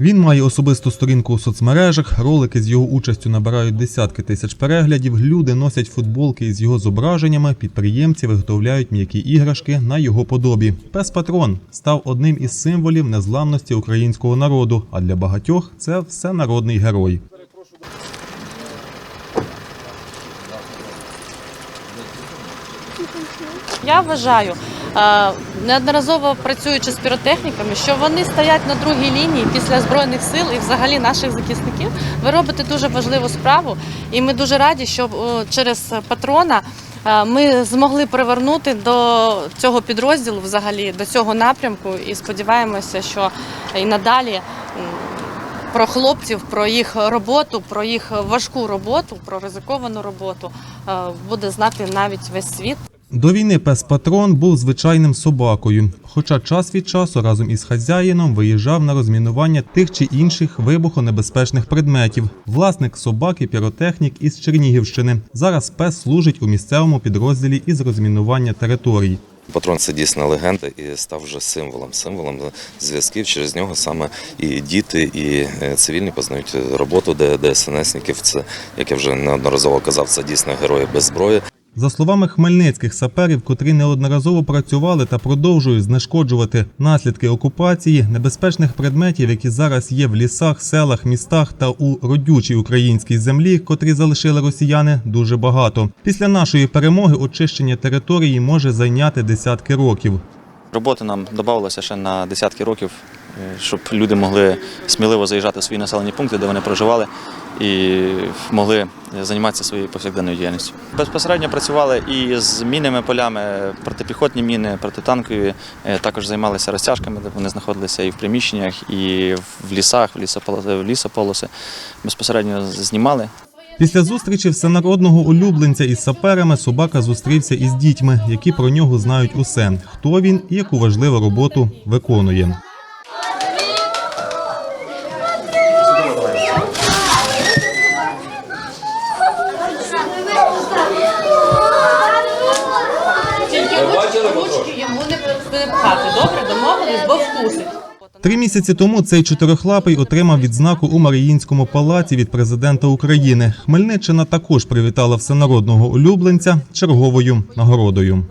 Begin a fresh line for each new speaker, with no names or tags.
Він має особисту сторінку у соцмережах. Ролики з його участю набирають десятки тисяч переглядів. Люди носять футболки із його зображеннями. Підприємці виготовляють м'які іграшки на його подобі. Пес Патрон став одним із символів незламності українського народу. А для багатьох це всенародний герой.
Я вважаю, неодноразово працюючи з піротехніками, що вони стоять на другій лінії після збройних сил і взагалі наших захисників. Ви робите дуже важливу справу, і ми дуже раді, що через патрона. Ми змогли привернути до цього підрозділу, взагалі до цього напрямку, і сподіваємося, що і надалі про хлопців, про їх роботу, про їх важку роботу, про ризиковану роботу буде знати навіть весь світ.
До війни пес Патрон був звичайним собакою, хоча час від часу разом із хазяїном виїжджав на розмінування тих чи інших вибухонебезпечних предметів. Власник собаки піротехнік із Чернігівщини. Зараз пес служить у місцевому підрозділі із розмінування територій.
Патрон це дійсна легенда і став вже символом, символом зв'язків. Через нього саме і діти, і е, цивільні познають роботу ДСНСників. Це, як я вже неодноразово казав, це дійсно герої без зброї.
За словами хмельницьких саперів, котрі неодноразово працювали та продовжують знешкоджувати наслідки окупації небезпечних предметів, які зараз є в лісах, селах, містах та у родючій українській землі, котрі залишили росіяни, дуже багато. Після нашої перемоги очищення території може зайняти десятки років.
Роботи нам додавалося ще на десятки років, щоб люди могли сміливо заїжджати в свої населені пункти, де вони проживали, і могли займатися своєю повсякденною діяльністю. Безпосередньо працювали і з мінними полями, протипіхотні міни, протитанкові. Е, Також займалися розтяжками, де вони знаходилися і в приміщеннях, і в лісах, в лісополоси. Безпосередньо знімали.
Після зустрічі всенародного улюбленця із саперами собака зустрівся із дітьми, які про нього знають усе, хто він і яку важливу роботу виконує.
Пхати. Добре, домовились, бо вкусить.
Три місяці тому цей чотирихлапий отримав відзнаку у Маріїнському палаці від президента України. Хмельниччина також привітала всенародного улюбленця черговою нагородою.